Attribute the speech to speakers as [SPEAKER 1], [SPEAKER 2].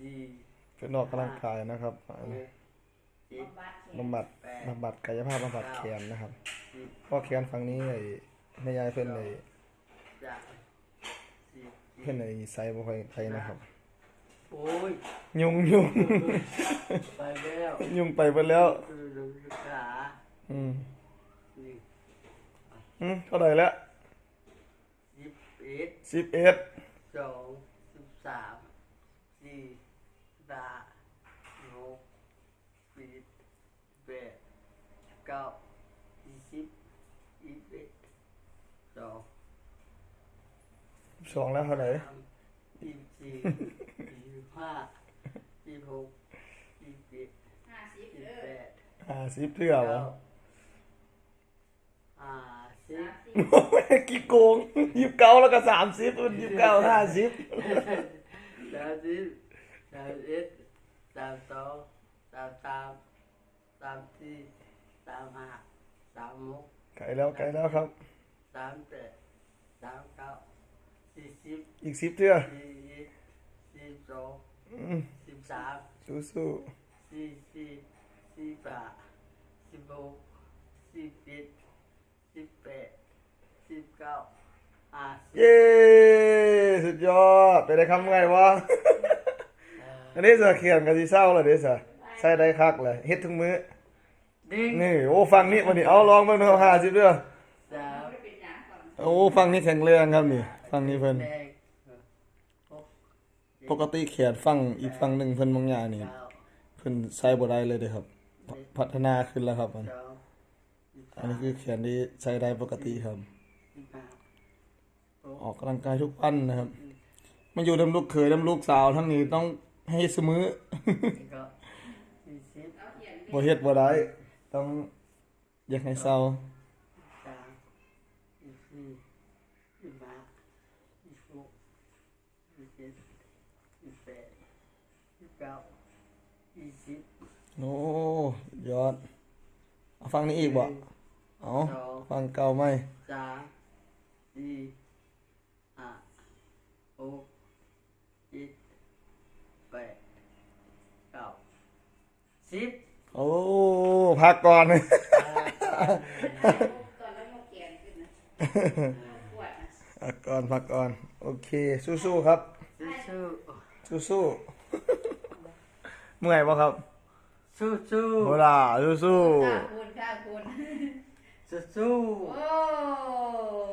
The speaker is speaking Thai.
[SPEAKER 1] สี่
[SPEAKER 2] เป็นออกกำลังกายนะครับอัน
[SPEAKER 1] ห
[SPEAKER 2] นี้
[SPEAKER 1] กเจ็ด
[SPEAKER 3] บำบัดแขน
[SPEAKER 2] บำบัดบำบัดกายภาพบำบัดแขนนะครับ
[SPEAKER 1] สิบ
[SPEAKER 2] เพราะแขนฝั่งนี้ไอ้แม่ยายเพิ่นไอ้
[SPEAKER 1] สามสิบ
[SPEAKER 2] เพิ่นไอ้ไซบ่ค่อยใครนะครับ
[SPEAKER 1] โอ้ย
[SPEAKER 2] ยุงยุง
[SPEAKER 1] ไปแล้ว
[SPEAKER 2] ยุงไปเบิดแล้ว
[SPEAKER 1] คือลงขา
[SPEAKER 2] อืม
[SPEAKER 1] หนึ่ง
[SPEAKER 2] อืมเท่าไหร่แล้ว
[SPEAKER 1] สิบเอ็ด
[SPEAKER 2] สิบเอ็ด
[SPEAKER 1] สองสิบสามสี่ สามหกสิบแปดเก้ายี่สิบยี่สิบเอ็ดสอง
[SPEAKER 2] สองแล้วเท่าไหร่
[SPEAKER 1] สามยี่สิบสี่ยี่สิบห้ายี่สิบหกยี่สิบเจ็ด
[SPEAKER 3] ห้าสิบ
[SPEAKER 1] ยี่
[SPEAKER 3] เด้
[SPEAKER 1] สิบ
[SPEAKER 3] อ
[SPEAKER 1] แปด
[SPEAKER 2] ห้าสิบเทื่อวะ
[SPEAKER 1] อ่าสิบ
[SPEAKER 3] สามสิบ
[SPEAKER 2] กี่โกงยี่สิบเก้าแล้วก็สามสิบยี่สิบเก้าห้าสิบ
[SPEAKER 1] สามสิบ สามเอ็ดสามสองสามสามสามสี่สามห้าสามหก
[SPEAKER 2] ไกลแล้วไกลแล้วครับ
[SPEAKER 1] สามแปดสามเก้าสี่สิบ
[SPEAKER 2] อีกสิบเทื่อ
[SPEAKER 1] สี่สิบสี่สิบสอง
[SPEAKER 2] อืม
[SPEAKER 1] สิบสาม
[SPEAKER 2] สู้สู้
[SPEAKER 1] สี่สี่สี่แปดสิบหกสิบเจ็ดสิบแปดสิบเก้าอ่าสิบ
[SPEAKER 2] เย้สุดยอดไปได้คำไงวะ อันนี้เสือเขียนกับสีเศร้าเลยเด้อเสือใส่ได้คักเลยเฮ็ดทุกมื้อ
[SPEAKER 1] ดิ้ง
[SPEAKER 2] นี่โอ้ฟังนี่วันนี้เอาลองเบิ่งเนาะห้าสิบเด้อ
[SPEAKER 1] สาม
[SPEAKER 3] ไม่ได้เป็นหยังก่อน
[SPEAKER 2] โอ้ฟังนี่แข็งแรงครับนี่ฟังนี่เพิ่น
[SPEAKER 1] แดงหก
[SPEAKER 2] ปกติแขนฟังอีกฟังหนึ่งเพิ่นบางอย่างนี่
[SPEAKER 1] เก้า
[SPEAKER 2] เพิ่นใช้บ่ได้เลยเด้อครับ พัฒนาขึ้นแล้วครับอัน
[SPEAKER 1] สองสิบ
[SPEAKER 2] อั
[SPEAKER 1] สานม
[SPEAKER 2] นี้คือแขนที่ใช้ได้ปกติครับ
[SPEAKER 1] สิบห้าหก
[SPEAKER 2] ออกกำลังกายทุกวันนะครับมาอยู่ดำลูกเขยดำลูกสาวทั้งนี้ต้อง ให้เสมอ
[SPEAKER 1] สิบเก้าสี่สิบ
[SPEAKER 3] เอาเขียน
[SPEAKER 2] บ่เฮ็ดบ่ได้ต้องอยากให้เศร้า
[SPEAKER 1] สามสิบสี่สิบห้าสิบหกสิบเจ็ดสิบแปดสิบเก้ายี่สิบ
[SPEAKER 2] โอ้ยอดเอาฟังนี้อีกบ่เอา
[SPEAKER 1] สอง
[SPEAKER 2] ฟังเก่าไหม
[SPEAKER 1] สามสี่ห้าหกเจ็ดแปดเก้า สิบ
[SPEAKER 2] โอ้พักก่อน
[SPEAKER 3] ตอนแล้วมาเขียนขึ้นนะปวดนะ
[SPEAKER 2] พักก่อนพักก่อน โอเค สู้ๆครับ
[SPEAKER 1] สู้
[SPEAKER 2] สู้ๆเมื่อยป่ะครับ
[SPEAKER 1] สู้สู้
[SPEAKER 2] โหล่าสู้
[SPEAKER 3] ข้าคุณข้าคุณ
[SPEAKER 1] สู้สู้
[SPEAKER 3] โอ้